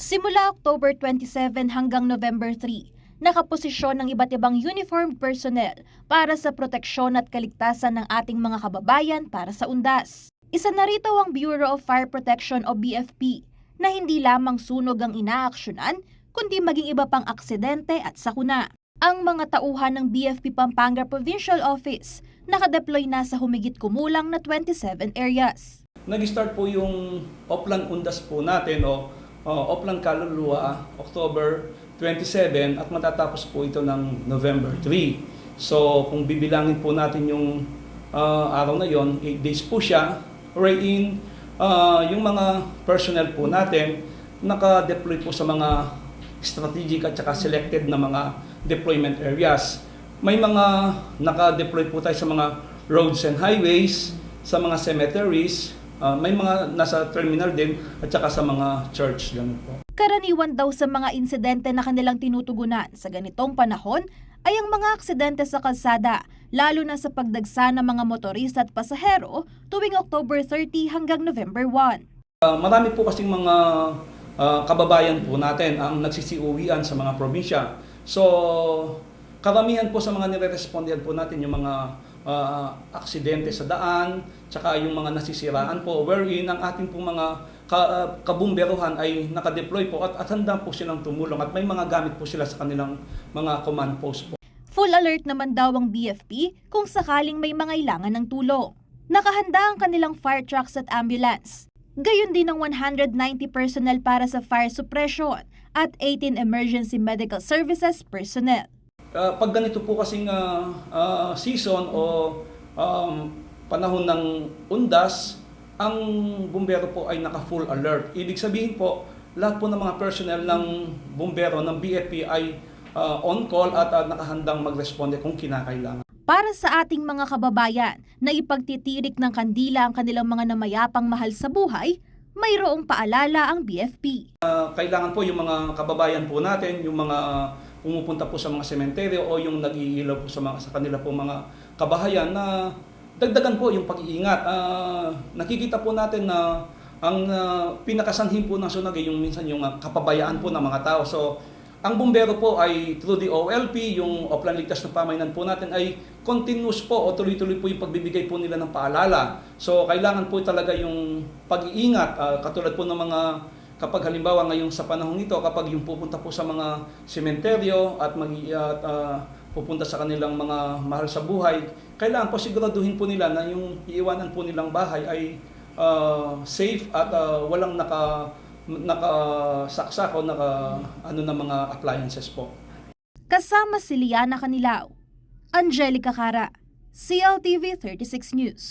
Simula October 27 hanggang November 3, nakaposisyon ng iba't ibang uniformed personnel para sa proteksyon at kaligtasan ng ating mga kababayan para sa undas. Isa na rito ang Bureau of Fire Protection o BFP na hindi lamang sunog ang inaaksyonan, kundi maging iba pang aksidente at sakuna. Ang mga tauhan ng BFP Pampanga Provincial Office nakadeploy na sa humigit kumulang na 27 areas. Nag-start po yung Oplan Undas po natin o uh, Oplan Kaluluwa October 27 at matatapos po ito ng November 3. So kung bibilangin po natin yung uh, araw na yon, 8 days po siya, wherein uh, yung mga personnel po natin naka-deploy po sa mga strategic at saka selected na mga deployment areas. May mga naka-deploy po tayo sa mga roads and highways, sa mga cemeteries, uh, may mga nasa terminal din at saka sa mga church, ganun po. Karaniwan daw sa mga insidente na kanilang tinutugunan sa ganitong panahon ay ang mga aksidente sa kalsada, lalo na sa pagdagsa ng mga motorista at pasahero tuwing October 30 hanggang November 1. Uh, marami po kasing mga uh, kababayan po natin ang nagsisiuwian sa mga probinsya. So, karamihan po sa mga nire-respondihan po natin yung mga uh, aksidente sa daan, tsaka yung mga nasisiraan po, wherein ang ating po mga ka, uh, kabumberohan ay nakadeploy po at, at handa po silang tumulong at may mga gamit po sila sa kanilang mga command post po. Full alert naman daw ang BFP kung sakaling may mangailangan ng tulong. Nakahanda ang kanilang fire trucks at ambulance. Gayon din ang 190 personnel para sa fire suppression at 18 emergency medical services personnel. Uh, pag ganito po kasing uh, uh, season o um, panahon ng undas, ang bumbero po ay naka-full alert. Ibig sabihin po, lahat po ng mga personnel ng bumbero, ng BFP ay uh, on call at uh, nakahandang magresponde kung kinakailangan. Para sa ating mga kababayan na ipagtitirik ng kandila ang kanilang mga namayapang mahal sa buhay, mayroong paalala ang BFP. Uh, kailangan po yung mga kababayan po natin, yung mga pumupunta po sa mga sementeryo o yung nag-iilaw po sa, mga, sa kanila po mga kabahayan na dagdagan po yung pag-iingat. Uh, nakikita po natin na ang uh, pinakasanhin po ng sunog ay yung minsan yung uh, kapabayaan po ng mga tao. So, ang bumbero po ay through the OLP, yung Oplan Ligtas na Pamayanan po natin ay continuous po o tuloy-tuloy po yung pagbibigay po nila ng paalala. So, kailangan po talaga yung pag-iingat, uh, katulad po ng mga kapag halimbawa ngayon sa panahon nito, kapag yung pupunta po sa mga sementeryo at mag at, uh, pupunta sa kanilang mga mahal sa buhay, kailangan po siguraduhin po nila na yung iiwanan po nilang bahay ay uh, safe at uh, walang naka nakasaksak o naka ano na mga appliances po. Kasama si Liana Canilao, Angelica Cara, CLTV 36 News.